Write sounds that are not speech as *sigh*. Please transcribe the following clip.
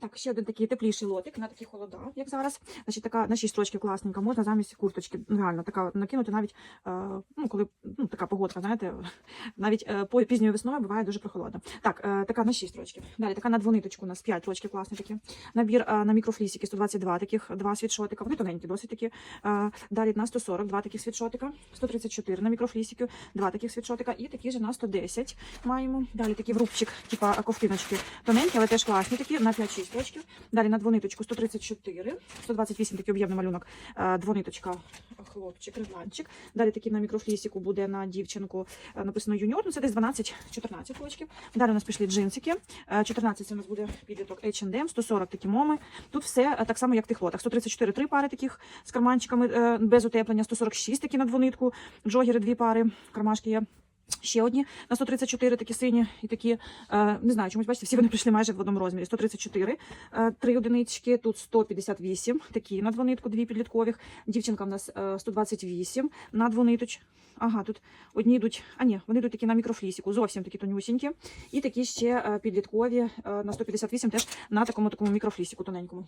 Так, ще один такий тепліший лотик на такі холода, як зараз. Значить, така на 6 строчків класненька, можна замість курточки. Ну, Реально, така накинути навіть, е, ну, коли ну, така погодка, знаєте, *laughs* навіть е, по пізньою весною буває дуже прохолодно. Так, е, така на 6 строчків. Далі така на двониточку у нас 5 рочків класні такі. Набір е, на мікрофлісики 122 таких, два світшотика. Вони тоненькі, досить такі. Е, далі на 140, два таких світшотика, 134 на мікрофлісики, два таких світшотика і такі ж на 110 маємо. Далі такий врубчик, типа ковтиночки тоненькі, але теж класні такі, на 5-6 рочків. Далі на двониточку 134, 128 такий об'ємний малюнок, е, двониточка, хлопчик, регланчик. Далі такий на мікрофлісіку буде на дівчинку е, написано юніор, ну це десь 12-14 рочків. Далі у нас пішли джинсики, Е, 14 це у нас буде підліток H&M, 140 такі моми. Тут все е, так само, як в тих лотах. 134 три пари таких з карманчиками без утеплення, 146 такі на двонитку, джогери дві пари, кармашки є. Ще одні на 134 такі сині і такі, е, не знаю, чомусь бачите, всі вони прийшли майже в одному розмірі. 134, е, три одинички, тут 158, такі на двонитку, дві підліткових. Дівчинка в нас е, 128 на двониточ. Ага, тут одні йдуть, а ні, вони йдуть такі на мікрофлісіку, зовсім такі тонюсінькі. І такі ще е, підліткові е, на 158 теж на такому такому мікрофлісіку тоненькому.